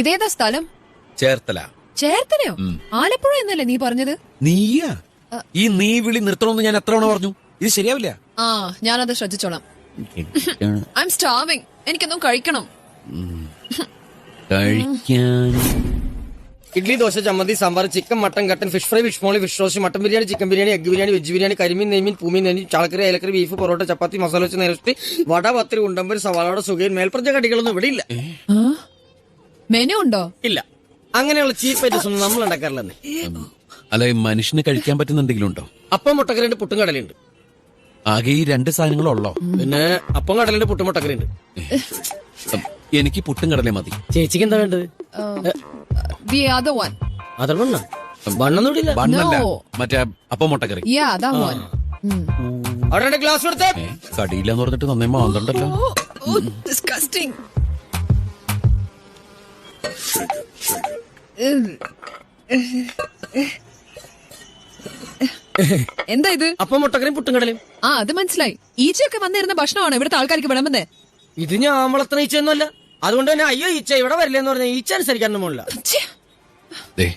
ഇതേതാ സ്ഥലം? ചേർത്തല. ചേർത്തലയോ? ആലപ്പുഴ എന്നല്ലേ നീ പറഞ്ഞത്? നീയാ? ഈ നീ വിളി നിർത്തണമെന്ന് ഞാൻ എത്ര തവണ പറഞ്ഞു? ഇത് ശരിയാവില്ല. ആ ഞാനത് ശ്രദ്ധിച്ചോളാം. ഐ എം സ്റ്റാവിങ് എനിക്കൊന്നും കഴിക്കണം. കഴിക്കാൻ. ഇഡ്ലി ദോശ ചമ്മന്തി സാമ്പാർ ചിക്കൻ മട്ടൻ കട്ടൻ fish fry fish molee fish roast mutton biryani chicken biryani egg biryani veg biryani കരിമീൻ നെയ്മീൻ പൂമീൻ നെയ്മീൻ ചാളക്കറി ഏലക്കറി ബീഫ് പൊറോട്ട ചപ്പാത്തി മസാല വെച്ച് നേരത്തി വട പത്തിരി ഉണ്ടമ്പര് സവാളയുടെ സുഖയും മേൽപ്പറഞ്ഞ കടികളൊന്നും ഇവിടെ ഇല്ല. മെനു ഉണ്ടോ? ഇല്ല. അങ്ങനെയുള്ള ചീപ്പ് ഐറ്റംസ് ഒന്നും നമ്മൾ ഉണ്ടാക്കാറില്ലെന്നേ അല്ല ഈ മനുഷ്യന് കഴിക്കാൻ പറ്റുന്ന എന്തെങ്കിലും ഉണ്ടോ? അപ്പം മുട്ടക്കറിയുണ്ട് പുട്ടും കടലുണ്ട് ആകെ ഈ രണ്ട് സാധനങ്ങളുള്ളോ പിന്നെ അപ്പം കടലുണ്ട് പുട്ടും മുട്ടക്കറിയുണ്ട്. എനിക്ക് പുട്ടും കടലേ മതി. ചേച്ചിക്ക് എന്താ വേണ്ടത്? ദി അതർ വൺ അതർ വണ്ണ വണ്ണൊന്നും ഇവിടെ ബണ്ണല്ല No. മറ്റേ അപ്പം മുട്ടക്കറി. അവിടെ ഗ്ലാസ് കൊടുത്തേ. കടിയില്ലെന്ന് കടിയില്ലാന്ന് പറഞ്ഞിട്ട് നന്നേ മാന്തണ്ടല്ലോ എന്താ ഇത്? അപ്പം മുട്ടക്കറിയും പുട്ടുംകടലും ആ അത് മനസ്സിലായി. ഈച്ചയൊക്കെ വന്നിരുന്ന ഭക്ഷണമാണ് ഇവിടുത്തെ ആൾക്കാർക്ക് വിളമ്പുന്നത് ഇത് ഞാൻ വളർത്തുന്ന ഈച്ചയൊന്നുമല്ല. അതുകൊണ്ട് തന്നെ അയ്യോ ഈച്ച ഇവിടെ വരില്ലെന്ന് പറഞ്ഞ ഈച്ച അനുസരിക്കാനൊന്നും പോണില്ല. ദേ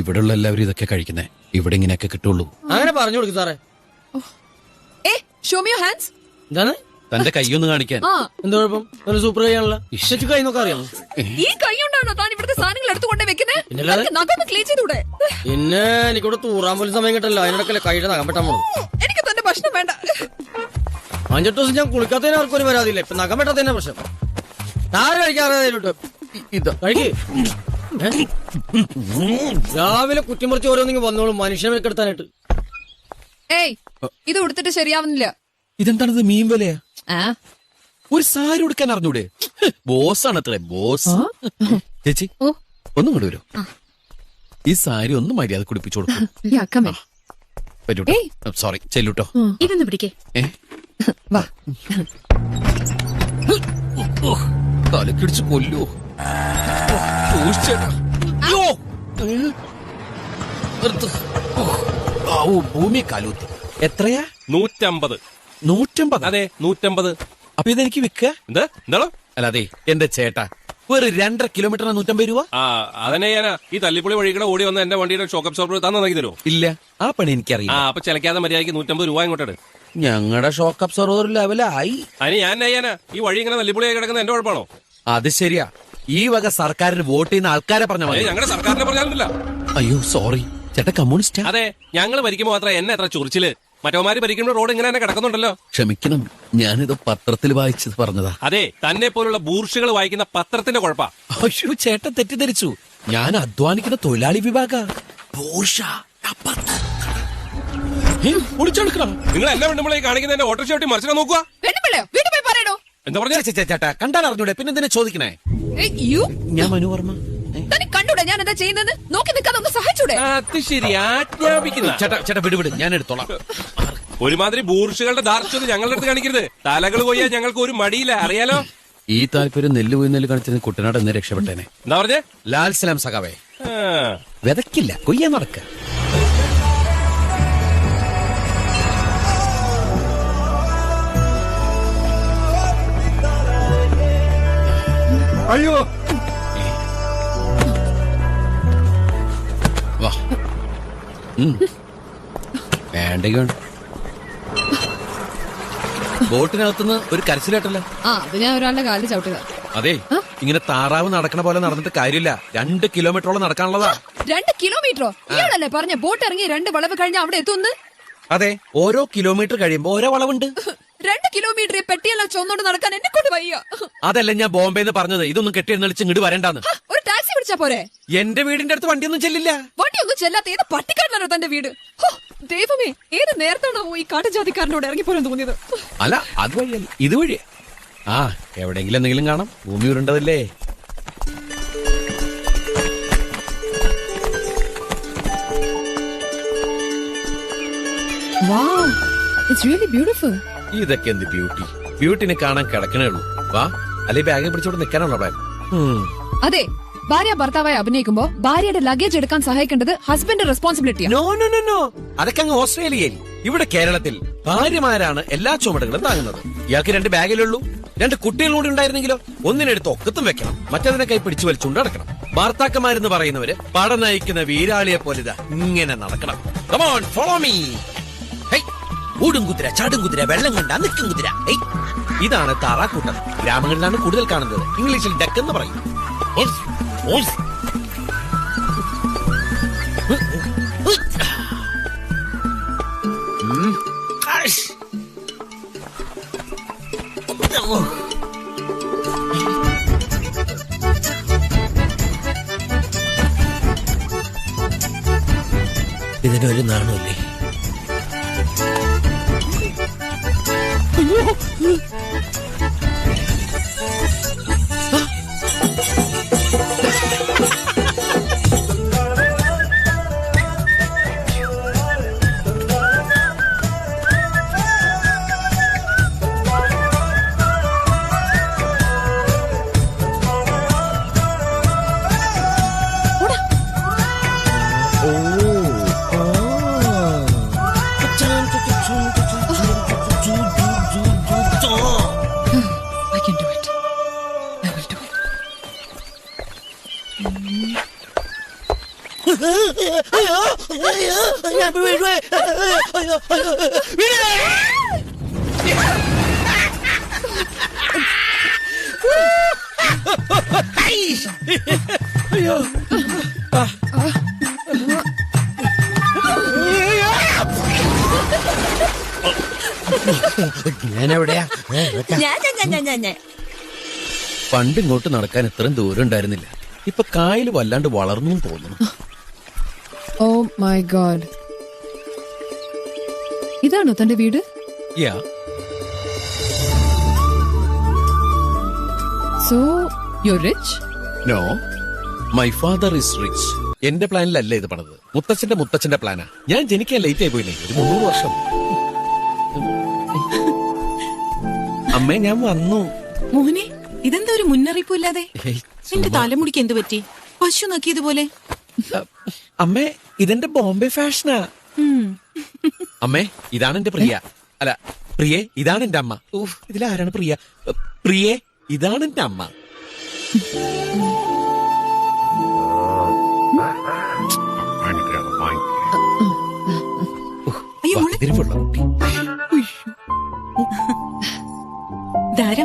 ഇവിടെയുള്ള എല്ലാവരും ഇതൊക്കെ കഴിക്കുന്നേ. ഇവിടെ ഇങ്ങനെയൊക്കെ കിട്ടുള്ളൂ. അങ്ങനെ പറഞ്ഞു കൊടുക്കും സാറേ. ഏ ഷോ മി ഹാൻഡ്സ് എന്താണ്? തന്റെ കൈയൊന്ന് കാണിക്കാൻ. എന്താ കുഴപ്പം? നല്ല സൂപ്പർ കൈയാണല്ലോ ചേച്ചി കൈ നോക്കാൻ അറിയാമോ? ഈ കൈ കൊണ്ടാണോ താൻ ഇവിടുത്തെ സാധനങ്ങൾ എടുത്തുകൊണ്ട് വെക്കുന്നത്? നഖൊന്ന് ക്ലീൻ ചെയ്തൂടെ പിന്നെ എനിക്കിവിടെ തൂറാൻ പോലും സമയം കിട്ടല്ലോ അതിനിടക്കല്ലേ കൈയുടെ നഖം പെട്ടാൻ പോണു എനിക്ക് തന്റെ ഭക്ഷണം വേണ്ട. അഞ്ചെട്ട് ദിവസം ഞാൻ കുളിക്കാത്തതിന് ആർക്കും ഒരു പരാതിയില്ല. ഇപ്പൊ നഖം പെട്ടാത്തതിന്റെ പ്രശ്നം. ആരും കഴിക്കാറില്ല ഇത്. കഴിക്ക്? രാവിലെ കുറ്റിമുറിച്ച് ഓരോന്നിങ്ങ് വന്നോളും. മനുഷ്യനെ മെക്കെടുത്താനായിട്ട് ഏയ് ഇത് ഉടുത്തിട്ട് ശരിയാവുന്നില്ല. ഇതെന്താണിത് മീൻ വിലയാ? ഒരു സാരി ഉടുക്കാൻ അറിഞ്ഞൂടെ? ബോസാണ് അത്രേ ബോസ്. ചേച്ചി ഒന്നും കൂടെ വരൂ. ഈ സാരി ഒന്ന് മര്യാദ കുടിപ്പിച്ചു കൊടുക്കും. പറ്റൂട്ടോ. സോറി ചെല്ലൂട്ടോ? ഇതൊന്ന് പിടിക്കേ. തലക്കിടിച്ച് കൊല്ലോ. ഭൂമി കാലൂത്തി എത്രയാ? നൂറ്റമ്പത്. നൂറ്റമ്പത്. അതെ നൂറ്റമ്പത്. അപ്പൊ ഇതെനിക്ക് വിൽക്ക എന്താ? എന്താണോ? അല്ല അതെ എന്റെ ചേട്ടാ ഒരു രണ്ടര കിലോമീറ്ററിന് നൂറ്റമ്പത് രൂപ. ആ അതന്നെ ഞാനാ. ഈ തല്ലിപ്പൊളി വഴികൂടെ ഓടി വന്ന എന്റെ വണ്ടിയുടെ ഷോക്ക് അബ്സോർബർ തന്നെ നൽകി തരുമോ ഇല്ല ആ പണി ആ എനിക്കറിയില്ല അപ്പൊ ചിലക്കാതെ മര്യാദയ്ക്ക് നൂറ്റമ്പത് രൂപ ഇങ്ങോട്ട് ഞങ്ങളുടെ ഷോക്ക് അബ്സർവർ ലെവലായി. അതിന് ഞാൻ ചെയ്യാനാ ഈ വഴി ഇങ്ങനെ തല്ലിപ്പൊളിയായി കിടക്കുന്ന എന്റെ കുഴപ്പമാണോ? അത് ശരിയാ. ഈ വക സർക്കാരിന് വോട്ട് ചെയ്യുന്ന ആൾക്കാരെ പറഞ്ഞ മതി. ഞങ്ങളുടെ സർക്കാരിനെ പറഞ്ഞില്ല അയ്യോ സോറി ചേട്ടാ കമ്മ്യൂണിസ്റ്റാ? അതെ ഞങ്ങൾ ഭരിക്കുമ്പോ മാത്രം എന്നെ എത്ര ചൊറിച്ചിൽ? മറ്റവന്മാര് ഭരിക്കുമ്പോൾ റോഡ് ഇങ്ങനെ തന്നെ കിടക്കുന്നുണ്ടല്ലോ. ക്ഷമിക്കണം ഞാനിത് പത്രത്തിൽ വായിച്ചത് പറഞ്ഞതാ. അതെ തന്നെ പോലുള്ള ബൂർഷുകൾ വായിക്കുന്ന പത്രത്തിന്റെ കുഴപ്പാ. അയ്യോ ചേട്ടൻ തെറ്റിദ്ധരിച്ചു. ഞാൻ അധ്വാനിക്കുന്ന തൊഴിലാളി വിഭാഗ. ഏ, ഒളിച്ചെടുക്കണം. നിങ്ങൾ എല്ലാ വേണ്ടുമ്പോൾ കാണിക്കുന്ന ഓട്ടോ ഷോട്ടി മറിച്ചിട്ട് നോക്കുക വീട്ടിൽ പോയി പറയണോ എന്താ പറഞ്ഞ? ചേട്ടാ കണ്ടാൽ അറിഞ്ഞൂടെ പിന്നെ എന്തിനാ ചോദിക്കണേ? യു. ഞാൻ മനുവർമ്മ ഏ? ഞാൻ എന്താ ചെയ്യുന്നത്? നോക്കി നിൽക്കാതെ ഒന്ന് സഹായിച്ചൂടെ? അത് ശരി ആജ്ഞാപിക്കുന്ന. ചേട്ടാ ചേട്ടാ വിട് വിട്. ഞാൻ എടുത്തോളാം. ഒരുമാതിരി ബൂർഷുകളുടെ ദാർഷ്ട്യം ഞങ്ങളുടെ അടുത്ത് കാണിക്കരുത്. തലകൾ പോയാൽ ഞങ്ങൾക്ക് ഒരു മടിയില്ല. അറിയാലോ? ഈ താല്പര്യം നെല്ല് പോയി നെല്ല് കാണിച്ചതിന് കുട്ടനാട് എന്നെ രക്ഷപ്പെട്ടേനെ. എന്താ പറഞ്ഞേ? ലാൽ സലാം സഖാവേ. വിതക്കില്ല കൊയ്യാൻ നടക്ക. അയ്യോ വാ. ഉം. വേണ്ടെങ്കി വേണ്ട ബോട്ടിനകത്തുനിന്ന് ഒരു കരച്ചിലേട്ടല്ല. ആ അത് ഞാൻ ഒരാളുടെ കാലിൽ ചവിട്ടുക അതെ ഇങ്ങനെ താറാവ് നടക്കണ പോലെ നടന്നിട്ട് കാര്യമില്ല. രണ്ട് കിലോമീറ്ററോളം നടക്കാനുള്ളതാ. രണ്ട് കിലോമീറ്ററോ? ഇയാളല്ലേ പറഞ്ഞ ബോട്ട് ഇറങ്ങി രണ്ട് വളവ് കഴിഞ്ഞ അവിടെ എത്തുന്നു അതെ ഓരോ കിലോമീറ്റർ കഴിയുമ്പോ ഓരോ വളവുണ്ട്. രണ്ട് കിലോമീറ്റർ പെട്ടിയെല്ലാം ചുവന്നോണ്ട് നടക്കാൻ എന്നെ കൊണ്ട് വയ്യ. അതല്ല ഞാൻ ബോംബെ എന്ന് പറഞ്ഞത്. ഇതൊന്നും കെട്ടി എഴുന്നള്ളിച്ച് ഇങ്ങോട്ട് വരണ്ടാന്ന് ഒരു ടാക്സി വിളിച്ചാ പോരെ? എന്റെ വീടിന്റെ അടുത്ത് വണ്ടിയൊന്നും ചെല്ലില്ല. വണ്ടിയൊന്നും ചെല്ലാത്ത ഏത് പട്ടിക്കാരനാണോ തന്റെ വീട്? ദൈവമേ ഏത് നേരത്താണോ ഈ കാട്ടുജാതിക്കാരനോട് ഇറങ്ങിപ്പോരാൻ തോന്നിയത്? അല്ല അത് വഴിയല്ല. ഇത് വഴി ആ എവിടെങ്കിലും എന്തെങ്കിലും കാണാം. ഭൂമി ഉരുണ്ടതല്ലേ? വാ ഇറ്റ്സ് റിയലി ബ്യൂട്ടിഫുൾ ഇതൊക്കെ എന്ത് ബ്യൂട്ടി ബ്യൂട്ടിനെ കാണാൻ കിടക്കണേ ഉള്ളൂ. വാ അല്ലെ ബാഗ് പിടിച്ചോണ്ട് നിക്കാനുള്ള പ്ലാൻ അതെ ഭാര്യ ഭർത്താവായി അഭിനയിക്കുമ്പോ ഭാര്യയുടെ ലഗേജ് എടുക്കാൻ സഹായിക്കേണ്ടത് husband responsibility no no no no അതൊക്കെ അങ്ങ് ഓസ്ട്രേലിയയിൽ. ഇവിടെ കേരളത്തിൽ ഭാര്യമാരാണ് എല്ലാ ചുമടുകളും താങ്ങുന്നത്. ഇയാൾക്ക് രണ്ട് ബാഗിലുള്ളൂ രണ്ട് കുട്ടികളും കൂടി ഉണ്ടായിരുന്നെങ്കിലോ ഒന്നിനെടുത്ത് ഒക്കത്തും വെക്കണം. മറ്റതിനെ കൈ പിടിച്ചു വലിച്ചുകൊണ്ട് നടക്കണം. ഭർത്താക്കന്മാരെന്ന് പറയുന്നവര് പട നയിക്കുന്ന വീരാളിയെ പോലെ ഇങ്ങനെ നടക്കണം. കമോൺ ഫോളോ മീ ഊടും കുതിര ചാടും കുതിര വെള്ളം കണ്ട നിൽക്കും കുതിര. ഇതാണ് താറാക്കൂട്ടം. ഗ്രാമങ്ങളിലാണ് കൂടുതൽ കാണുന്നത്. ഇംഗ്ലീഷിൽ ഡക്ക് എന്ന് പറയും. ഞാനെവിടെയാ? ഞാൻ ഞാൻ ഞാൻ ഞാൻ ഞാൻ പണ്ട് ഇങ്ങോട്ട് നടക്കാൻ ഇത്രയും ദൂരം ഉണ്ടായിരുന്നില്ല. ഇപ്പൊ കായൽ വല്ലാണ്ട് വളർന്നു തോന്നുന്നു. ഓ മൈ ഗോഡ് ഇതാണോ തന്റെ വീട്? Yeah so you rich no my father is rich എന്റെ പ്ലാനിലല്ല ഇത് പണത്. മുത്തച്ഛന്റെ മുത്തച്ഛന്റെ പ്ലാനാ. ഞാൻ ജനിക്കാൻ ലേറ്റ് ആയി പോയില്ലേ? ഒരു മുന്നൂറ് വർഷം. അമ്മേ ഞാൻ വന്നു. മോനെ ഇതെന്താ ഒരു മുന്നറിയിപ്പില്ലാതെ ഇല്ലാതെ? എന്റെ തലമുടിക്ക് എന്ത് പറ്റി? പശു നക്കിയതുപോലെ. അമ്മേ ഇതെന്റെ ബോംബെ ഫാഷനാ. അമ്മേ ഇതാണ് എന്റെ പ്രിയ. അല്ല പ്രിയെ ഇതാണ് എന്റെ അമ്മ. ഊഫ് ഇതിലാരാണ് പ്രിയ? പ്രിയെ ഇതാണ് എന്റെ അമ്മ.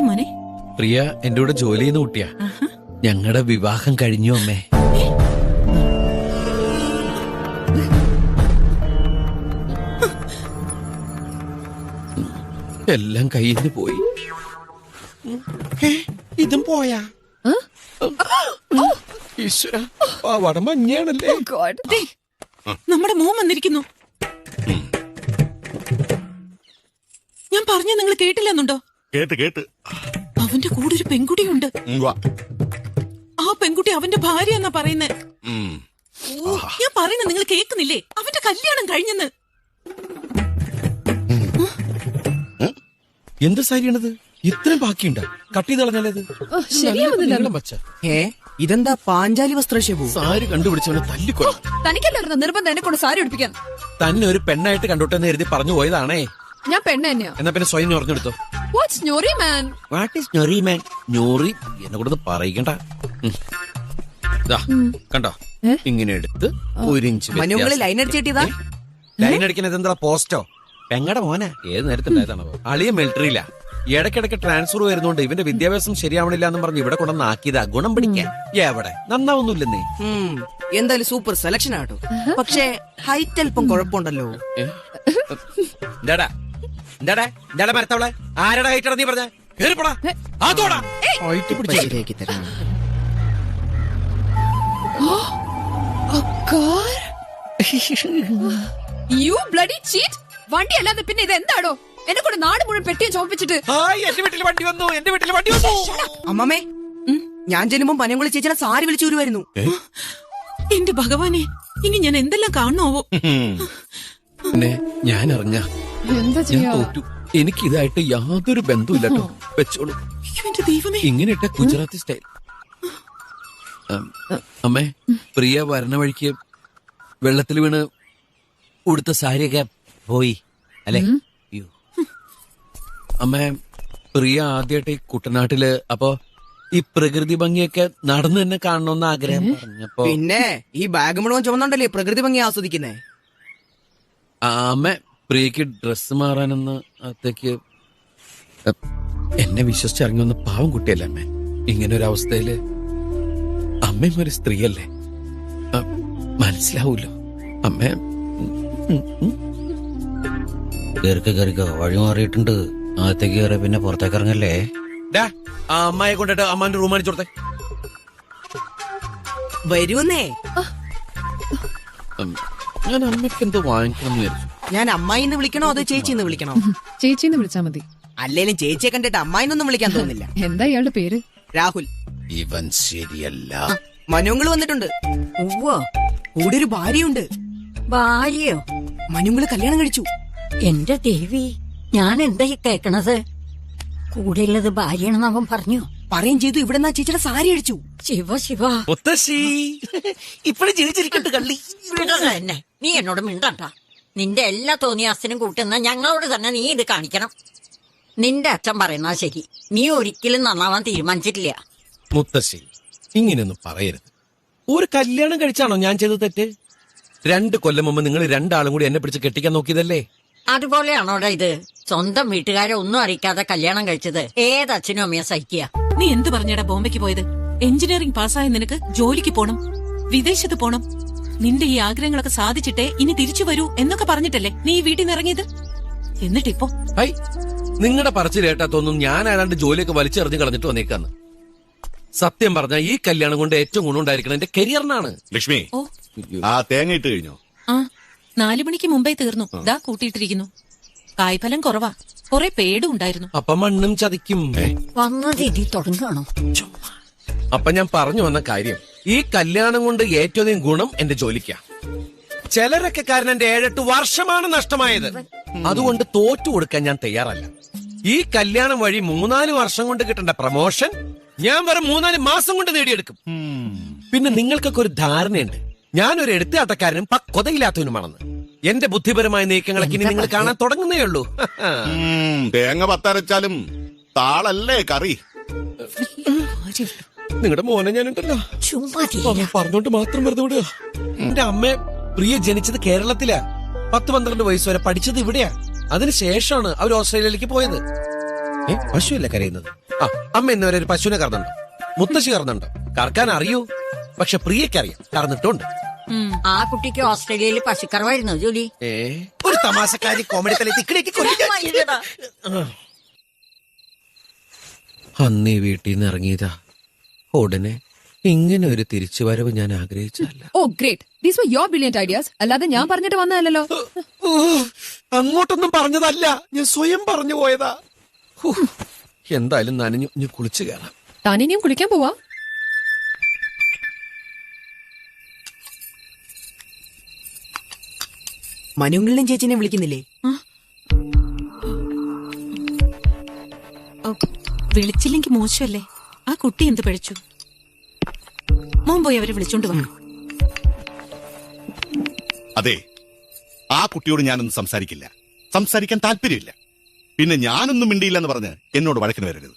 മോനെ? പ്രിയ എന്റെ കൂടെ ജോലി ചെയ്യുന്ന കുട്ടിയാ. ഞങ്ങളുടെ വിവാഹം കഴിഞ്ഞു അമ്മേ. എല്ലാം കയ്യിൽ നിന്ന് പോയി ഇതും പോയാ? ഈശ്വര പാവാട ദേ, നമ്മുടെ മോൻ വന്നിരിക്കുന്നു. ഞാൻ പറഞ്ഞ നിങ്ങൾ കേട്ടില്ലെന്നുണ്ടോ? കേട്ട് കേട്ട്. അവന്റെ കൂടെ ഒരു പെൺകുട്ടിയുണ്ട്. ആ പെൺകുട്ടി അവന്റെ ഭാര്യ എന്നാ പറയുന്നേ. ഞാൻ പറയുന്നത് നിങ്ങൾ കേൾക്കുന്നില്ലേ? അവന്റെ കല്യാണം കഴിഞ്ഞെന്ന്. എന്ത് സാരിയാണത്? ഇത്രയും ബാക്കിയുണ്ട? കട്ടി തളഞ്ഞത്. ഏ ഇതെന്താ പാഞ്ചാലി വസ്ത്രശേപു സാരി കണ്ടുപിടിച്ചവനെ തല്ലിക്കൊള്ളു തനിക്കല്ലായിരുന്ന നിർബന്ധം എന്നെ കൊണ്ട് സാരി ഉടുപ്പിക്കാൻ? തന്നെ ഒരു പെണ്ണായിട്ട് കണ്ടുട്ടെന്ന് എഴുതി പറഞ്ഞു പോയതാണേ. ഞാൻ പെണ്ണ് തന്നെയാ. എന്നാ പിന്നെ സ്വയം ഞൊറിഞ്ഞെടുത്തോ വാട്ട്സ് ഞൊറി മാൻ വാട്ട് ഈസ് ഞൊറി മാൻ ഞൊറി എന്നെ കൂടെ ഒന്ന് പറയിക്കണ്ട. ദാ, കണ്ടോ? ഇങ്ങനെ എടുത്ത് ഒരു ഇഞ്ച് മനുങ്ങൾ ലൈൻ അടിച്ചിട്ടിതാ ലൈൻ അടിക്കുന്നത് എന്താ പോസ്റ്റോ? പെങ്ങടെ മോനെ? ഏത് നേരത്തുണ്ടായതാണോ? അളിയ മിലിറ്ററിയില്ല ഇടയ്ക്കിടയ്ക്ക് ട്രാൻസ്ഫർ വരുന്നോണ്ട് ഇവന്റെ വിദ്യാഭ്യാസം ശരിയാവണില്ല എന്ന് പറഞ്ഞ് ഇവിടെ കൊണ്ടുവന്ന് ആക്കിയതാ ഗുണം പിടിക്കാൻ. എവിടെ? നന്നാവുന്നില്ലെന്നേ എന്തായാലും സൂപ്പർ സെലക്ഷൻ ആട്ടോ. പക്ഷേ ഹൈറ്റ് അല്പം കുഴപ്പമുണ്ടല്ലോ. എന്താടാ? എന്താടാ? എന്താടാ മരത്തവളെ? ആരടാ ഹൈറ്റ് നീ പറഞ്ഞ? കേറിപ്പോടാ അതോടാ ശരിയാക്കി തരാം യു ബ്ലഡി ചീറ്റ് വണ്ടി അല്ലാതെ പിന്നെ ഇത് എന്താടോ എന്നെ കൂടെ നാട് മുഴുവൻ പെട്ടിയും ചോപ്പിച്ചിട്ട് ഹായ് എന്റെ വീട്ടിൽ വണ്ടി വന്നു എന്റെ വീട്ടിൽ വണ്ടി വന്നു. അമ്മമ്മേ ഞാൻ ചെല്ലുമ്പോ പനങ്കുളി ചേച്ചിയുടെ സാരി വിളിച്ചു വരുമായിരുന്നു എന്റെ ഭഗവാനെ ഇനി ഞാൻ എന്തെല്ലാം കാണണോവോ പിന്നെ ഞാൻ ഇറങ്ങാ. എന്താ ഞാൻ ചെയ്യാ? തോറ്റു. എനിക്ക് ഇതായിട്ട് യാതൊരു ബന്ധമില്ല കേട്ടോ വെച്ചോളൂ. അയ്യോ, എന്റെ ദൈവമേ. ഇങ്ങനെ ഇട്ട ഗുജറാത്തി സ്റ്റൈൽ. ഉം, അമ്മേ പ്രിയ വരണ വഴിക്ക് വെള്ളത്തിൽ വീണ് ഉടുത്ത സാരിയൊക്കെ പോയി അല്ലെ? അയ്യോ. അമ്മേ പ്രിയ ആദ്യമായിട്ട് ഈ കുട്ടനാട്ടിൽ അപ്പൊ ഈ പ്രകൃതി ഭംഗിയൊക്കെ നടന്നു തന്നെ കാണണമെന്ന് ആഗ്രഹം പറഞ്ഞപ്പോ പിന്നെ ഈ ബാഗ് മുഴുവൻ ചുമന്നുണ്ടല്ലേ? പ്രകൃതി ഭംഗി ആസ്വദിക്കുന്നേ. ആ, അമ്മ പ്രിയക്ക് ഡ്രസ്സ് മാറാനെന്ന് അത്തേക്ക് എ, എന്നെ വിശ്വസിച്ചിറങ്ങി വന്ന പാവം കുട്ടിയല്ലേ അമ്മേ? ഇങ്ങനെ ഒരു അവസ്ഥയിൽ അമ്മയും ഒരു സ്ത്രീയല്ലേ? അ, മനസ്സിലാവൂലോ? അമ്മ കേറിക്ക കേറിക്കോ. വഴി മാറിയിട്ടുണ്ട്. അകത്തേക്ക് കയറി പിന്നെ പുറത്തേക്ക് ഇറങ്ങല്ലേ? ഡാ, ആ അമ്മായി കൊണ്ടിട്ട് അമ്മാന്റെ റൂം അടിച്ചു കൊടുത്തേ. വരൂന്നേ. ഞാൻ അമ്മയ്ക്ക് എന്തോ വാങ്ങിക്കണം വിചാരിച്ചു. ഞാൻ അമ്മായിന്ന് വിളിക്കണോ അതോ ചേച്ചിന്ന് വിളിക്കണോ? ചേച്ചിന്ന് വിളിച്ചാ മതി. അല്ലേലും ചേച്ചിയെ കണ്ടിട്ട് അമ്മായിന്നൊന്നും വിളിക്കാൻ തോന്നുന്നില്ല എന്താ ഇയാളുടെ പേര്? രാഹുൽ. ഇവൻ ശരിയല്ല. മനുങ്ങൾ വന്നിട്ടുണ്ട്. ഉവ്വ കൂടെ ഒരു ഭാര്യയുണ്ട്. ഭാര്യയോ? മനുങ്ങൾ കല്യാണം കഴിച്ചു. എന്റെ ദേവി ഞാൻ എന്താ ഈ കേക്കണത്? കൂടെയുള്ളത് ഭാര്യയാണെന്ന് അവൻ പറഞ്ഞു. പറയും ചെയ്തു ഇവിടെ നിന്നാ ചേച്ചിയുടെ സാരി അടിച്ചു. ശിവ ശിവ. മുത്തശ്ശി. ഇപ്പഴും ജീവിച്ചിരിക്കട്ടെ കള്ളി. തന്നെ നീ എന്നോട് മിണ്ടണ്ട. നിന്റെ എല്ലാ തോന്നിയാസനും കൂട്ടുന്ന ഞങ്ങളോട് തന്നെ നീ ഇത് കാണിക്കണം. നിന്റെ അച്ഛൻ പറയുന്നത് ശരി. നീ ഒരിക്കലും നന്നാവാൻ തീരുമാനിച്ചിട്ടില്ല. മുത്തശ്ശി ഇങ്ങനെയൊന്നും പറയരുത്. ഒരു കല്യാണം കഴിച്ചാണോ ഞാൻ ചെയ്ത തെറ്റ്? രണ്ട് കൊല്ലം മുമ്പ് നിങ്ങൾ രണ്ടാളും കൂടി എന്നെ പിടിച്ച് കെട്ടിക്കാൻ നോക്കിയതല്ലേ? അതുപോലെയാണോടാ ഇത്? സ്വന്തം വീട്ടുകാരെ ഒന്നും അറിയിക്കാതെ കല്യാണം കഴിച്ചത് ഏത് അച്ഛനും അമ്മയെ സഹിക്കുക. നീ എന്ത് പറഞ്ഞടാ ബോംബെക്ക് പോയത്? എഞ്ചിനീയറിംഗ് പാസ്സായ നിനക്ക് ജോലിക്ക് പോണം വിദേശത്ത് പോണം. നിന്റെ ഈ ആഗ്രഹങ്ങളൊക്കെ സാധിച്ചിട്ടേ ഇനി തിരിച്ചു വരൂ എന്നൊക്കെ പറഞ്ഞിട്ടല്ലേ നീ ഈ വീട്ടിൽ നിന്ന് ഇറങ്ങിയത്? എന്നിട്ടിപ്പോ? നിങ്ങളുടെ പറച്ചിൽ കേട്ടാത്തൊന്നും ഞാൻ ആരാണ്ട് ജോലിയൊക്കെ വലിച്ചെറിഞ്ഞ് കളഞ്ഞിട്ട് വന്നേക്കാന്ന്. സത്യം പറഞ്ഞ ഈ കല്യാണം കൊണ്ട് ഏറ്റവും ഗുണം ഗുണമുണ്ടായിരിക്കണം എന്റെ കരിയറിനാണ്. ലക്ഷ്മി ഓ. ആ തേങ്ങ ഇട്ട് കഴിഞ്ഞോ? ആ നാലു മണിക്ക് മുമ്പേ തീർന്നു. ഇതാ കൂട്ടിയിട്ടിരിക്കുന്നു. കായ്ഫലം കുറവാ. കുറെ പേടും ഉണ്ടായിരുന്നു. അപ്പൊ മണ്ണും ചതിക്കും. വന്നത് അപ്പൊ ഞാൻ പറഞ്ഞു വന്ന കാര്യം ഈ കല്യാണം കൊണ്ട് ഏറ്റവും അധികം ഗുണം എന്റെ ജോലിക്കാ. ചിലരൊക്കെ കാരണം എന്റെ ഏഴെട്ട് വർഷമാണ് നഷ്ടമായത്. അതുകൊണ്ട് തോറ്റു കൊടുക്കാൻ ഞാൻ തയ്യാറല്ല. ഈ കല്യാണം വഴി മൂന്നാൽ വർഷം കൊണ്ട് കിട്ടേണ്ട പ്രമോഷൻ ഞാൻ വെറും മൂന്നാൽ മാസം കൊണ്ട് നേടിയെടുക്കും. പിന്നെ നിങ്ങൾക്കൊക്കെ ഒരു ധാരണയുണ്ട്. ഞാനൊരു എടുത്താട്ടക്കാരനും പക്വതയില്ലാത്തവനുമാണെന്ന്. എന്റെ ബുദ്ധിപരമായ നീക്കങ്ങളൊക്കെ ഇനി നിങ്ങൾ കാണാൻ തുടങ്ങുന്നേ ഉള്ളൂ. തേങ്ങ പത്തരച്ചാലും താളല്ലേ കറി. നിങ്ങളുടെ മോനെ ഞാനുണ്ടല്ലോ. പറഞ്ഞോണ്ട് മാത്രം വെറുതെ വിടുക. എന്റെ അമ്മ പ്രിയ ജനിച്ചത് കേരളത്തിലാ. പത്ത് പന്ത്രണ്ട് വയസ്സ് വരെ പഠിച്ചത് ഇവിടെയാ. അതിനുശേഷമാണ് അവർ ഓസ്ട്രേലിയയിലേക്ക് പോയത്. പശുവല്ലേ കരയുന്നത്? ആ അമ്മ എന്നവരെ ഒരു പശുവിനെ കറന്നുണ്ടോ മുത്തശ്ശി കറന്നുണ്ടോ കറക്കാൻ അറിയൂ. പക്ഷെ പ്രിയക്ക് അറിയാം കറന്നിട്ടുണ്ട് ആ കുട്ടിക്ക് ഓസ്ട്രേലിയയിൽ പശുക്കറവായിരുന്നു ജോലി. ഒരു തമാശക്കാരി കോമഡി തലത്തിൽ അന്നീ വീട്ടിൽ നിന്ന് ഇറങ്ങിയതാ. ഉടനെ ഇങ്ങനെ ഒരു തിരിച്ചുവരവ് ഞാൻ ആഗ്രഹിച്ചല്ല ഓ great. These were your brilliant ideas അല്ലാതെ ഞാൻ പറഞ്ഞിട്ട് വന്നതല്ലോ അങ്ങോട്ടൊന്നും പറഞ്ഞതല്ല. ഞാൻ സ്വയം പറഞ്ഞു പോയതാ. എന്തായാലും നനഞ്ഞു ഇനി കുളിച്ചു കയറാം. താനിനിയും കുളിക്കാൻ പോവാ. മനുങ്ങളിലും ചേച്ചിനെ വിളിക്കുന്നില്ലേ? വിളിച്ചില്ലെങ്കിൽ വിളിച്ചില്ലെങ്കി മോശമല്ലേ? ആ കുട്ടി എന്ത് പഴിച്ചു മോൻ പോയി അവരെ വിളിച്ചോണ്ട് വന്നു അതെ ആ കുട്ടിയോട് ഞാനൊന്നും സംസാരിക്കില്ല. സംസാരിക്കാൻ താല്പര്യമില്ല. പിന്നെ ഞാനൊന്നും മിണ്ടിയില്ലെന്ന് പറഞ്ഞ് എന്നോട് വഴക്കിന് വരരുത്.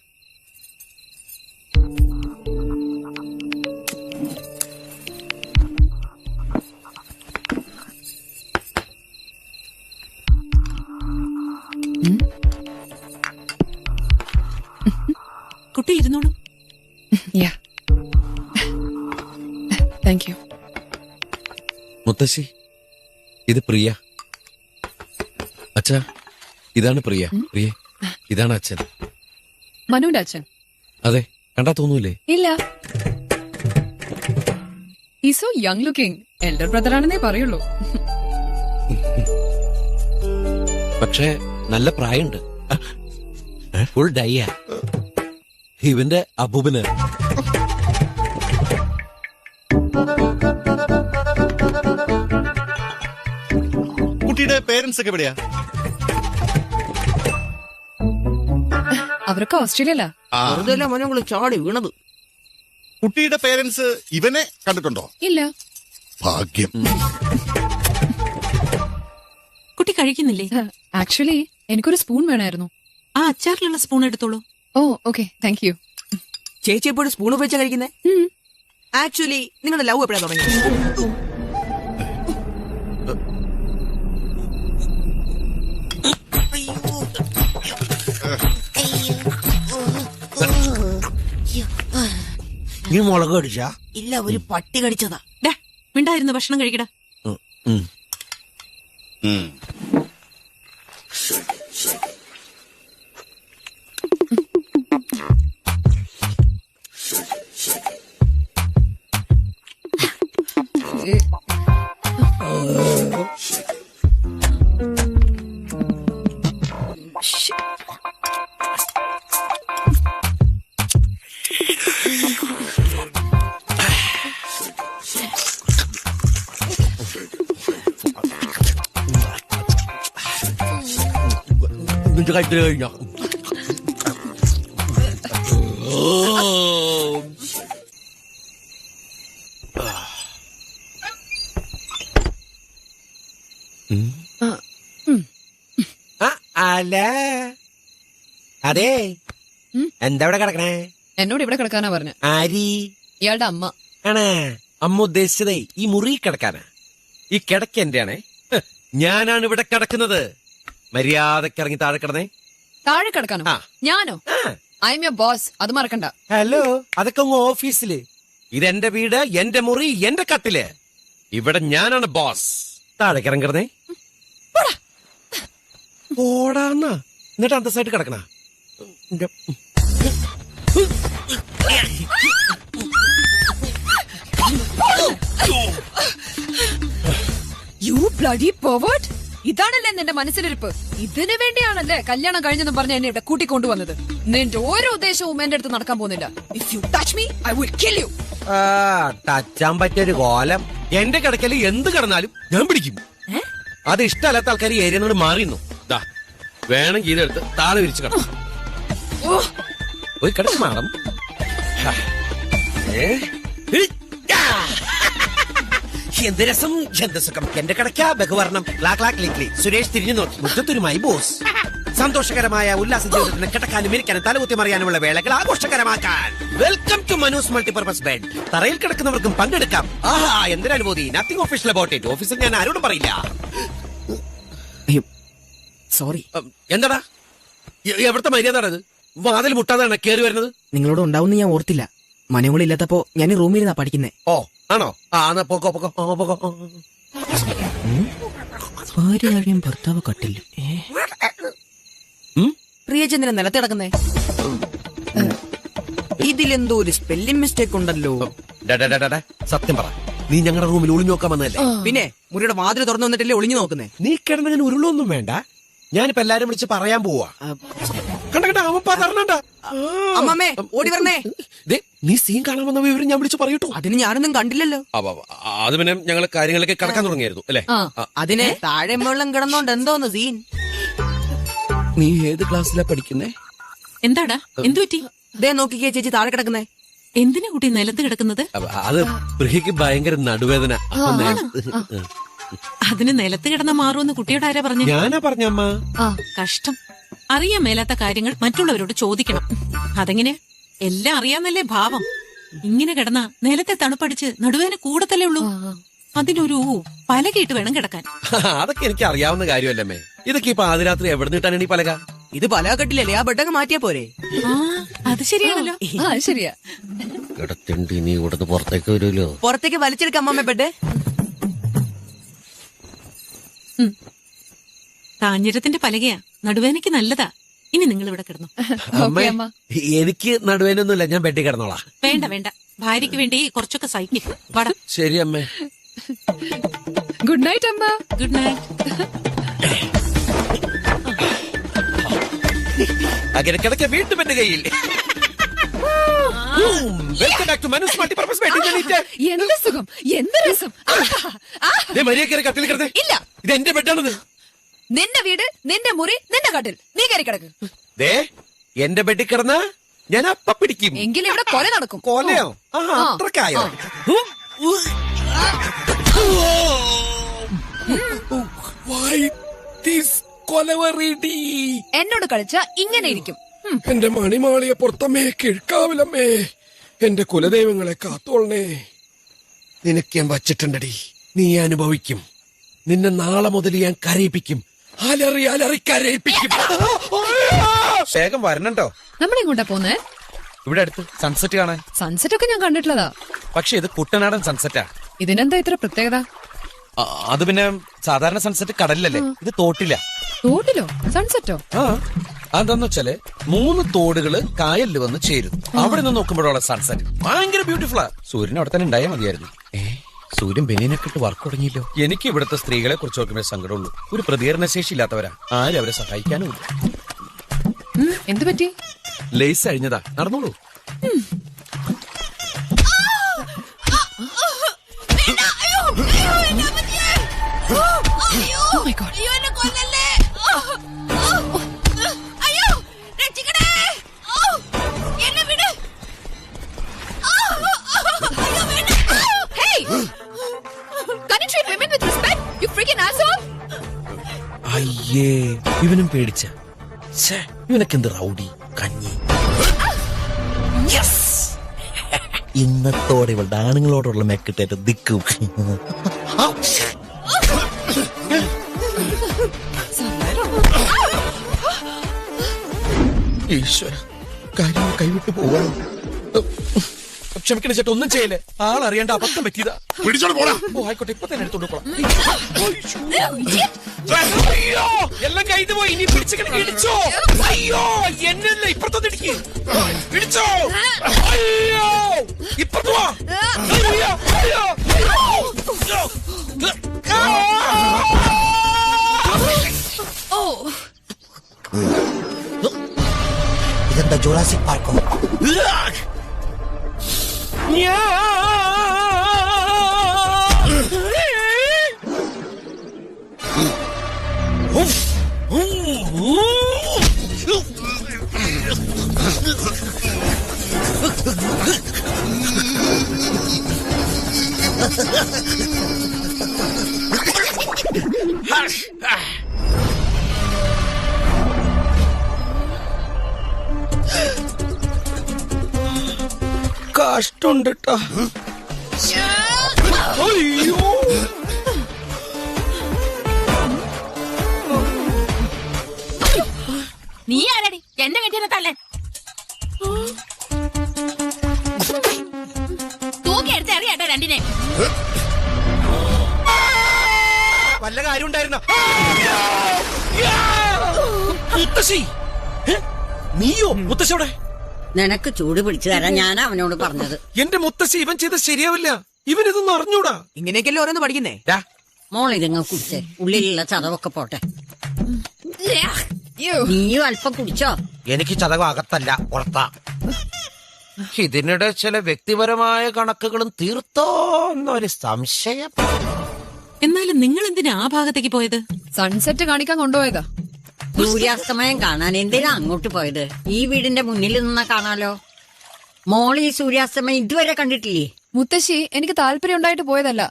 കുട്ടി ഇരുന്നോളൂ. യാ താങ്ക് യു മുത്തശ്ശി ഇത് പ്രിയ. ഇതാണ് പ്രിയ. പ്രിയ ഇതാണ് അച്ഛൻ. മനുവിന്റെ അച്ഛൻ. അതെ കണ്ടാ തോന്നൂലേ? ഇല്ല. ഈ so young looking elder brother ആണെന്നേ പറയുള്ളൂ. പക്ഷേ നല്ല പ്രായമുണ്ട്. ഫുൾ ഡയ്യ ഇവന്റെ അബൂബിന്. കുട്ടിയുടെ പേരൻസ് ഒക്കെ എവിടെയാ? അവരൊക്കെ ഓസ്ട്രേലിയ ചാടി വീണത്. കുട്ടിയുടെ പേരൻസ് ഇവനെ കണ്ടിട്ടുണ്ടോ? ഇല്ല. ഭാഗ്യം. കുട്ടി കഴിക്കുന്നില്ലേ? ആക്ച്വലി എനിക്കൊരു സ്പൂൺ വേണമായിരുന്നു ആ അച്ചാറിലുള്ള സ്പൂൺ എടുത്തോളൂ. ഓ ഓക്കെ താങ്ക് യു ചേച്ചി എപ്പോഴും സ്പൂൺ ഉപയോഗിച്ചാ കഴിക്കുന്നേ? ആക്ച്വലി നിങ്ങളുടെ ലവ് എപ്പോഴാ തുടങ്ങിയത്? നീ മുളക് കടിച്ചാ? ഇല്ല ഒരു പട്ടി കടിച്ചതാ. ഡാ മിണ്ടായിരുന്നു ഭക്ഷണം കഴിക്കടാ. കഴുത്തിൽ കഴിഞ്ഞോ അല്ല അതെ. എന്താ ഇവിടെ കിടക്കണേ? എന്നോട് ഇവിടെ കിടക്കാനാ പറഞ്ഞു. ആരി? ഇയാളുടെ അമ്മ. ആണേ. അമ്മ ഉദ്ദേശിച്ചതേ ഈ മുറി കിടക്കാനാ. ഈ കിടക്ക എന്റെയാണേ. ഹ്, ഞാനാണ് ഇവിടെ കിടക്കുന്നത്. മര്യാദയ്ക്ക് ഇറങ്ങി താഴെ കിടന്നേ? താഴെ കിടക്കാനോ? ആ. ഞാനോ? ഐ എം യുവർ ബോസ് അത് മറക്കണ്ട. ഹലോ അതൊക്കെ അങ്ങ് ഓഫീസിൽ. ഇതെന്റെ വീട് എന്റെ മുറി എന്റെ കട്ടിൽ. ഇവിടെ ഞാനാണ് ബോസ് താഴെ കിടന്നേ ഓടാന്നാ എന്നിട്ട് അന്തസ്സായിട്ട് കിടക്കണ. യു ബ്ലഡി പോവേർഡ് ഇതാണല്ലേ നിന്റെ മനസ്സിലിരിപ്പ്? ഇതിനു വേണ്ടിയാണല്ലേ കല്യാണം കഴിഞ്ഞെന്ന് പറഞ്ഞ എന്നെ ഇവിടെ കൂട്ടിക്കൊണ്ടുവന്നത്. നിന്റെ ഓരോ ഉദ്ദേശവും എന്റെ അടുത്ത് നടക്കാൻ പോകുന്നില്ല. If you touch me I will kill you ടച്ചാൻ പറ്റിയൊരു കോലം. എന്റെ കിടക്കൽ എന്ത് കിടന്നാലും ഞാൻ പിടിക്കും. അത് ഇഷ്ടമല്ലാത്ത ആൾക്കാർ ഈ ഏരിയ നിന്ന് മാറിയുന്നു? ദാ വേണമെങ്കിൽ ഇതെടുത്ത് താഴെ വിരിച്ചു കിടക്കും. ഒരു കിടക്കും മാഡം. ഹാ. ഏ? എന്ത് രസം എന്ത് സുഖം എന്റെ കിടക്ക ബഹുവർണം ക്ലാ ക്ലാ ക്ലിക്ലി സുരേഷ് തിരിഞ്ഞു നോക്കി. മുറ്റത്തൊരുമായി ബോസ്. സന്തോഷകരമായ ഉല്ലാസ ജീവിതത്തിന് കിടക്കാനും ഇരിക്കാനും തലകുത്തി മറിയാനുമുള്ള വേളകൾ ആഘോഷകരമാക്കാൻ. Welcome to Manu's multipurpose bed തറയിൽ കിടക്കുന്നവർക്കും പങ്കെടുക്കാം. ആഹാ എന്തൊരു അനുഭൂതി നത്തിങ് ഒഫീഷ്യൽ അബൌട്ട് ഇറ്റ് ഓഫീസിൽ ഞാൻ ആരോടും പറയില്ല. സോറി എന്താടാ? എവിടുത്തെ മര്യാദ ഇത്? വാതിൽ മുട്ടാതാണ് കേറി വരുന്നത്? നിങ്ങളോട് ഉണ്ടാവുന്ന ഞാൻ ഓർത്തില്ല. മനോളില്ലാത്തപ്പോ ഞാൻ റൂമിൽ ഇരുന്നാ പഠിക്കുന്നേ. ഓ ആണോ? ആ എന്നാ പോക്കോ പോക്കോ ആ, പോക്കോ ആ, ആ. ഭാര്യ കാര്യം ഭർത്താവ് കട്ടില്ല? പ്രിയചന്ദ്രൻ നിലത്ത് കിടക്കുന്നേ. ഇതിലെന്തോ ഒരു സ്പെല്ലിംഗ് മിസ്റ്റേക്ക് ഉണ്ടല്ലോ. ഡാ, ഡാ, ഡാ, ഡാ, ഡാ, സത്യം പറ. നീ ഞങ്ങളുടെ റൂമിൽ ഒളിഞ്ഞു നോക്കാൻ വന്നതല്ലേ? പിന്നെ മുറിയുടെ വാതിൽ തുറന്നു വന്നിട്ടല്ലേ ഒളിഞ്ഞു നോക്കുന്നേ? നീ കിടന്നതിന് ഉരുളൊന്നും വേണ്ട. ഞാനിപ്പോ എല്ലാരും വിളിച്ച് പറയാൻ പോവാ. കണ്ട കണ്ട അവൻ പതർന്നണ്ട അമ്മമ്മേ ഓടി വരണേ. ദേ, നീ സീൻ കാണാൻ വന്ന വിവരം ഞാൻ വിളിച്ചു പറയൂട്ടോ അതിന് ഞാനൊന്നും കണ്ടില്ലല്ലോ. അത് പിന്നെ ഞങ്ങൾ കാര്യങ്ങളൊക്കെ കടക്കാൻ തുടങ്ങിയായിരുന്നു അല്ലേ. ആ, താഴെ വെള്ളം കിടന്നോണ്ട് എന്തോന്ന് സീൻ നീ ഏത് ക്ലാസ്സിലാ പഠിക്കുന്നേ? എന്താടാ? എന്തു പറ്റി? ദേ നോക്കിക്കേ ചേച്ചി താഴെ കിടക്കുന്നേ. എന്തിനാ കുട്ടി നിലത്ത് കിടക്കുന്നത്? അത് പ്രിയക്ക് ഭയങ്കര നടുവേദന. അതിന് നിലത്ത് കിടന്ന മാറുമെന്ന് കുട്ടിയോട് ആരാ പറഞ്ഞു? ഞാനാ പറഞ്ഞമ്മ കഷ്ടം. അറിയാൻ മേലാത്ത കാര്യങ്ങൾ മറ്റുള്ളവരോട് ചോദിക്കണം. അതെങ്ങനെ എല്ലാം അറിയാന്നല്ലേ ഭാവം? ഇങ്ങനെ കിടന്ന നിലത്തെ തണുപ്പടിച്ച് നടുവേന കൂടത്തല്ലേ ഉള്ളൂ? അതിനൊരു പലകയിട്ട് വേണം കിടക്കാൻ. അതൊക്കെ എനിക്ക് അറിയാവുന്ന കാര്യമല്ലമ്മേ. ഇതൊക്കെ ഇപ്പൊ ആദ്യരാത്രി എവിടെ നിട്ടാണ് ഈ പലക? ഇത് പല കെട്ടില്ലല്ലേ ആ ബെഡൊക്കെ മാറ്റിയാ പോരെ. ആ അത് ശരിയാണല്ലോ. ആ ശരിയാ. കിടത്തിണ്ട് ഇനി ഇവിടുന്ന് പുറത്തേക്ക് വരുമല്ലോ. പുറത്തേക്ക് വലിച്ചെടുക്കാം അമ്മമ്മ ബെഡ്. താഞ്ഞിരത്തിന്റെ പലകയാ. നടുവേനയ്ക്ക് നല്ലതാ. ഇനി നിങ്ങൾ ഇവിടെ കിടന്നു. അമ്മ എനിക്ക് നടുവേനൊന്നുമില്ല ഞാൻ ബെഡിൽ കിടന്നോളാം. വേണ്ട വേണ്ട. ഭാര്യക്ക് വേണ്ടി കുറച്ചൊക്കെ സഹിക്കും. വട. ശരി അമ്മേ. ഗുഡ് നൈറ്റ് അമ്മ. ഗുഡ് നൈറ്റ് അങ്ങനെ കിടക്ക വീണ്ടും എന്റെ കയ്യിൽ. Welcome back to Manu's bed എന്ത് സുഖം? എന്ത് രസം? ആഹാ, ആഹാ. മരിയ കയറി കട്ടിൽ കിടന്നേ. ഇല്ല. ഇത് എന്റെ ബെഡാണത് നിന്റെ വീട് നിന്റെ മുറി നിന്റെ കട്ടിൽ. നീ കയറി കിടക്ക്. ദേ എന്റെ ബെഡിൽ കിടന്ന ഞാൻ അപ്പ പിടിക്കും. എങ്കിലും ഇവിടെ കൊല നടക്കും. കൊലയോ? ആ. അത്രക്കായോ? കൊലവറിടി എന്നോട് കളിച്ച ഇങ്ങനെ ഇരിക്കും. എന്റെ മണിമാളിയെ പുറത്തമ്മേ കിഴക്കാവിലമ്മേ. എന്റെ കുലദൈവങ്ങളെ കാത്തോളണേ. നിനക്ക് ഞാൻ വച്ചിട്ടുണ്ടടി. നീ അനുഭവിക്കും. നിന്നെ നാളെ മുതൽ ഞാൻ കരയിപ്പിക്കും. അലറി അലറി കരയിപ്പിക്കും. വേഗം വരണട്ടോ നമ്മളെങ്ങോട്ടാ പോന്നേ? ഇവിടെ അടുത്ത് സൺസെറ്റ് കാണാൻ. സൺസെറ്റ് ഒക്കെ ഞാൻ കണ്ടിട്ടുള്ളതാ. പക്ഷെ ഇത് കുട്ടനാടൻ സൺസെറ്റാ ഇതിനെന്താ ഇത്ര പ്രത്യേകത? ആ, അത് പിന്നെ സാധാരണ സൺസെറ്റ് കടലിലല്ലേ? ഇത് തോട്ടില്ല തോട്ടിലോ? സൺസെറ്റോ ആ അതെന്താന്ന് വെച്ചാൽ മൂന്ന് തോടുകൾ കായലിൽ വന്ന് ചേരും അവിടെ നിന്ന് നോക്കുമ്പോഴുള്ള സൺസെറ്റ് ഭയങ്കര ബ്യൂട്ടിഫുള്ളാ സൂര്യൻ അവിടെ തന്നെ ഉണ്ടായാൽ മതിയായിരുന്നു. ഏ? സൂര്യൻ ബനിയനൊക്കെ ഇട്ട് വർക്ക് തുടങ്ങിയില്ലോ എനിക്ക് ഇവിടുത്തെ സ്ത്രീകളെ കുറിച്ച് നോക്കുമ്പോൾ സങ്കടമുള്ളൂ ഒരു പ്രതികരണ ശേഷി ഇല്ലാത്തവരാ ആരും അവരെ സഹായിക്കാനും ഇല്ല എന്ത് പറ്റി ലേസ് അഴിഞ്ഞതാ നടന്നോളൂ Oh my God. ഇവനും പേടിച്ച ഇവനൊക്കെന്ത് റൗഡി കഞ്ഞി? ഇന്നത്തോടെ ഇവളുടെ ആണുങ്ങളോടുള്ള മെക്കിട്ടേറ്റ് ദിക്കും. ഈശ്വര കാര്യങ്ങൾ കൈവിട്ടു പോവാ ക്ഷമിക്കണം ചേട്ടാ ഒന്നും ചെയ്യല്ലേ? ആളറിയേണ്ട അബദ്ധം പറ്റിയതാ. പിടിച്ചോട് പോടാ. ഓ ആയിക്കോട്ടെ ഇപ്പൊ തന്നെ എടുത്തോണ്ട് പോകാം അയ്യോ. എല്ലാം കൈതു പോയി. ഇനി പിടിച്ചു ഇടിച്ചോ. അയ്യോ എന്നല്ല ഇപ്പുറത്തൊന്ന് ഇടിക്ക്. ഇടിച്ചോ. അയ്യോ ഇപ്പുറത്ത് വാ. അയ്യോ അയ്യോ അയ്യോ. ഇതെന്താ ജുറാസിക് പാർക്കോ? 娘。哈哈哈！哈 കഷ്ടമുണ്ട് ട്ടാ. അയ്യോ. നീ ആരടി? എന്റെ കെട്ടിനെ തല്ലേ തൂക്കി എടുത്ത് എറിയാട്ടോ രണ്ടിനെ. വല്ല കാര്യം ഉണ്ടായിരുന്നോ? മുത്തശ്ശി ഏ? നീയോ? മുത്തശ്ശിയുടെ നിനക്ക് ചൂട് പിടിച്ചു തരാൻ ഞാൻ അവനോട് പറഞ്ഞത്. എന്റെ മുത്തശ്ശി ഇവൻ ചെയ്ത ശരിയാവില്ല. ഇവൻ ഇതൊന്നും അറിഞ്ഞൂടാ. ഇങ്ങനെയൊക്കെയല്ലേ ഓരോന്ന് പഠിക്കുന്നേ? മോൾ ഇതങ്ങ് കുടിച്ചേ. ഉള്ളിലുള്ള ചതവൊക്കെ പോട്ടെ. നീയും അല്പം കുടിച്ചോ? എനിക്ക് ചതവ് അകത്തല്ല പുറത്താ. ഇതിനിടെ ചില വ്യക്തിപരമായ കണക്കുകളും തീർത്തോ എന്നൊരു സംശയം. എന്നാലും നിങ്ങൾ എന്തിനാ ആ ഭാഗത്തേക്ക് പോയത്? സൺസെറ്റ് കാണിക്കാൻ കൊണ്ടുപോയതാ. സൂര്യാസ്തമയം കാണാൻ എന്തിനാ അങ്ങോട്ട് പോയത്? ഈ വീടിന്റെ മുന്നിൽ നിന്നാ കാണാലോ? മോൾ ഈ സൂര്യാസ്തമയം ഇതുവരെ കണ്ടിട്ടില്ലേ? മുത്തശ്ശി എനിക്ക് താല്പര്യം ഉണ്ടായിട്ട് പോയതല്ല.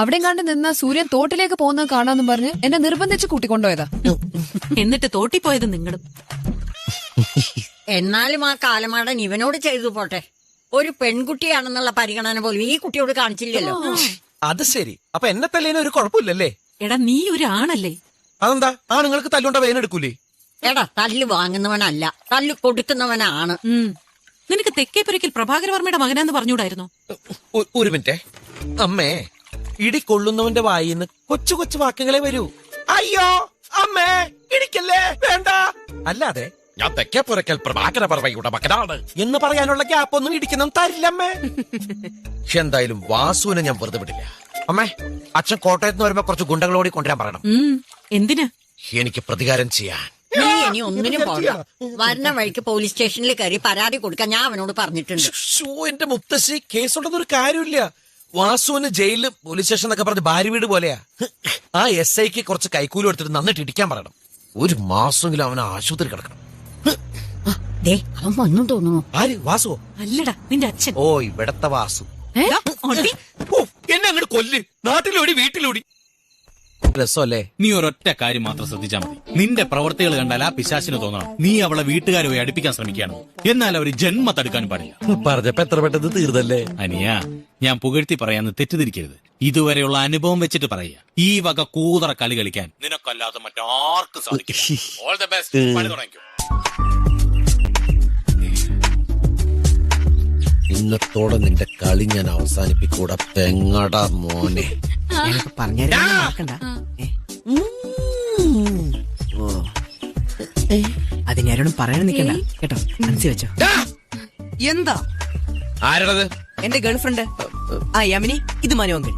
അവിടെ കണ്ട് നിന്ന സൂര്യൻ തോട്ടിലേക്ക് പോകുന്നത് കാണാന്ന് പറഞ്ഞ് എന്നെ നിർബന്ധിച്ച് കൂട്ടിക്കൊണ്ടുപോയതാ. എന്നിട്ട് തോട്ടി പോയത് നിങ്ങളും? എന്നാലും ആ കാലമാടൻ ഇവനോട് ചെയ്തു പോട്ടെ. ഒരു പെൺകുട്ടിയാണെന്നുള്ള പരിഗണന പോലും ഈ കുട്ടിയോട് കാണിച്ചില്ലല്ലോ. അത് ശരി. അപ്പൊ എന്നെ തല്ലേന് ഒരു കുഴപ്പമില്ലല്ലേ? എടാ നീ ഒരു ആണല്ലേ? അതെന്താ? ആ നിങ്ങൾക്ക് തല്ലുണ്ട വേനെടുക്കൂലേ എടാ തല്ല് വാങ്ങുന്നവനല്ല. തല്ല് കൊടുക്കുന്നവനാണ്. നിനക്ക് തെക്കേപ്പുരയ്ക്കൽ പ്രഭാകരവർമ്മയുടെ മകനാന്ന് പറഞ്ഞൂടായിരുന്നു ഒരു മിനിറ്റ്. അമ്മേ ഇടി കൊള്ളുന്നവന്റെ വായിന്ന് കൊച്ചു കൊച്ചു വാക്കുകളെ വരൂ. അയ്യോ അമ്മേ ഇടിക്കല്ലേ? വേണ്ട. അല്ലാതെ ഞാൻ തെക്കേ പ്രഭാകരവർമ്മയുടെ മകനാണ് എന്ന് പറയാനുള്ള ഗ്യാപ്പ് ഒന്നും ഇടിക്കുന്നു തരില്ലമ്മേ എന്തായാലും വാസുവിനെ ഞാൻ വെറുതെ വിടില്ല. അമ്മേ അച്ഛൻ കോട്ടയത്ത് നിന്ന് വരുമ്പോ കുറച്ച് ഗുണ്ടകളോടി കൊണ്ടുവരാൻ പറയണം. എന്തിനാ? എനിക്ക് പ്രതികാരം ചെയ്യാൻ. നീ ഇനി ഒന്നിനും പോകണ്ട വരുന്ന വഴിക്ക് പോലീസ് സ്റ്റേഷനിൽ കയറി പരാതി കൊടുക്കാൻ ഞാൻ അവനോട് പറഞ്ഞിട്ടുണ്ട്. ഷോ എന്റെ മുത്തശ്ശി കേസുണ്ടെന്ന് ഒരു കാര്യമില്ല. വാസുവിന് ജയിലിൽ പോലീസ് സ്റ്റേഷൻ എന്നൊക്കെ പറഞ്ഞ് ഭാര്യ വീട് പോലെയാ. ആ എസ് ഐക്ക് കുറച്ച് കൈക്കൂലി എടുത്തിട്ട് നന്നിട്ട് ഇടിക്കാൻ പറയണം. ഒരു മാസമെങ്കിലും അവനെ ആശുപത്രി കിടക്കണം. ദേ അവൻ വന്നു തോന്നുന്നു. ആര്? വാസുവോ? അല്ലടാ നിന്റെ അച്ഛൻ. ഓ ഇവിടത്തെ വാസു. എന്നെ അങ്ങോട്ട് കൊല്ല്. നാട്ടിലോടി വീട്ടിലോടി. രസമല്ലേ? നീ ഒരൊറ്റ കാര്യം മാത്രം ശ്രദ്ധിച്ചാൽ മതി. നിന്റെ പ്രവർത്തികൾ കണ്ടാൽ ആ പിശാശിന് തോന്നണം. നീ അവളെ വീട്ടുകാരെ പോയി അടുപ്പിക്കാൻ ശ്രമിക്കുകയാണ്. എന്നാൽ അവർ ജന്മ തടുക്കാനും പാടില്ല പറഞ്ഞപ്പോ എത്ര പെട്ടെന്ന് തീർന്നല്ലേ? അനിയാ ഞാൻ പുകഴ്ത്തി പറയാന്ന് തെറ്റിദ്ധരിക്കരുത്. ഇതുവരെയുള്ള അനുഭവം വെച്ചിട്ട് പറയുക. ഈ വക കൂതറ കളി കളിക്കാൻ നിനക്കല്ലാതെ മറ്റാർക്കും തുടങ്ങിക്കോ. ഇന്നത്തോടെ നിന്റെ കളി ഞാൻ അവസാനിപ്പിക്കൂടാ പെങ്ങടാ മോനെ. ഞാനിപ്പോ മറക്കണ്ട. ഏ. ഓ. അതിനാരോടും പറയാൻ നിക്കണ്ട കേട്ടോ? മനസ്സിൽ വെച്ചോ. എന്താ? ആരാണത് എന്റെ ഗേൾഫ്രണ്ട്. ആ യമിനി. ഇത് മനു അങ്കിൾ.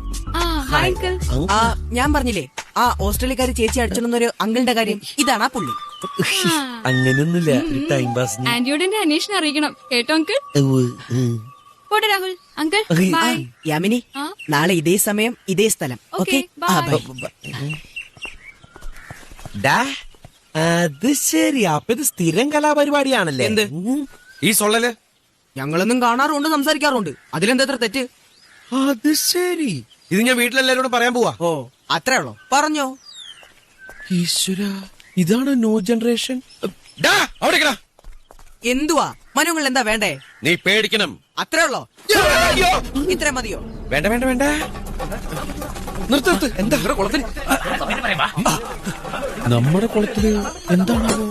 ആ ഞാൻ പറഞ്ഞില്ലേ ആ ഓസ്ട്രേലിയക്കാര് ചേച്ചി അടിച്ചോണ്ടൊരു അങ്കിളിന്റെ കാര്യം. ഇതാണ് ആ പുള്ളി. അങ്ങനെയൊന്നുമില്ല ടൈം പാസ് ആന്റിയോട് അന്വേഷണം അറിയിക്കണം. കേട്ടോ അങ്കിൾ? പോട്ടെ രാഹുൽ. അങ്കിൾ ബൈ യമനി നാളെ ഇതേ സമയം ഇതേ സ്ഥലം. Okay bye. അത് ശരി. അപ്പൊ ഇത് സ്ഥിരം കലാപരിപാടിയാണല്ലേ? എന്ത്? ഉം. ഈ സൊള്ളൽ? ഞങ്ങളൊന്നും കാണാറുണ്ട് സംസാരിക്കാറുണ്ട്. അതിലെന്താ ഇത്ര തെറ്റ്? അത് ശരി. ഇത് ഞാൻ വീട്ടിലെല്ലാരോടും പറയാൻ പോവാ. ഓ അത്രേ ഉള്ളോ. പറഞ്ഞോ. ഈശ്വര ഇതാണ് ന്യൂ ജനറേഷൻ. അവിടെ നിക്കടാ. എന്തുവാ? മനുങ്ങൾ എന്താ വേണ്ടേ? നീ പേടിക്കണം. അത്രേ ഉള്ളോ? ഇത്ര മതിയോ? വേണ്ട വേണ്ട വേണ്ട. നിർത്ത് നിർത്ത്. എന്താ ഇവിടെ കുളത്തിന്? നമ്മുടെ കുളത്തിൽ എന്താണാവോ?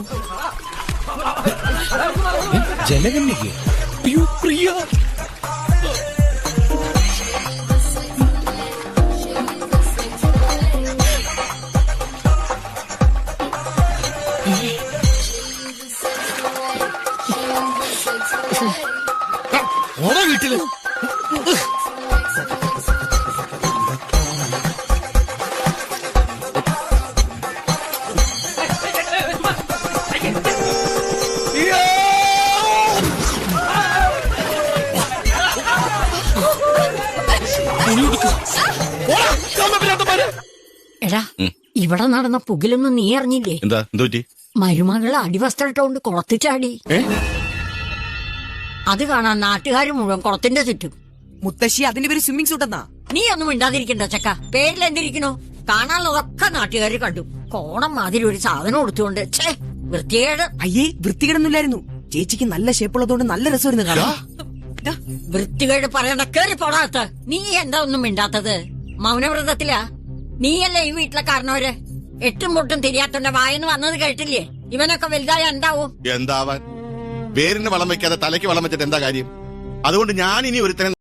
ഏ, ജലകന്യക? അയ്യോ പ്രിയ. വീട്ടിൽ. എടാ ഇവിടെ നടന്ന പുകിലൊന്നും നീ അറിഞ്ഞില്ലേ? എന്താ? എന്തു അടിവസ്ത്രം അടിവസ്ത്രട്ടോണ്ട് കുളത്തിച്ചാടി. അത് കാണാൻ നാട്ടുകാർ മുഴുവൻ കുളത്തിന്റെ ചുറ്റും. മുത്തശ്ശി അതിന്റെ പേര് സ്വിമ്മിംഗ് സൂട്ട് എന്നാ? നീ ഒന്നും മിണ്ടാതിരിക്കണ്ട ചക്ക. പേരിൽ എന്തിരിക്കണു? കാണാനുള്ളതൊക്കെ നാട്ടുകാർ കണ്ടു. കോണം മാതിരി ഒരു സാധനം കൊടുത്തുകൊണ്ട് ഛേ വൃത്തികേട്. അയ്യേ വൃത്തികേടൊന്നുമില്ലായിരുന്നു. ചേച്ചിക്ക് നല്ല ഷേപ്പുള്ളതുകൊണ്ട് നല്ല രസമായിരുന്നു കാണാൻ. ദാ, വൃത്തികേട് പറയണ കേറി പോടാത്ത നീ എന്താ ഒന്നും മിണ്ടാത്തത്? മൗനവ്രതത്തിലാ? നീയല്ലേ ഈ വീട്ടിലെ കാരണവര് എട്ടും മുട്ടും തിരിയാത്തോണ്ട് വായന്ന് വന്നത് കേട്ടില്ലേ? ഇവനൊക്കെ വലുതായ എന്താവും? എന്താവാൻ? വേരിന് വളം വെക്കാതെ തലയ്ക്ക് വളം വെച്ചിട്ട് എന്താ കാര്യം? അതുകൊണ്ട് ഞാൻ ഇനി ഒരുത്തനെ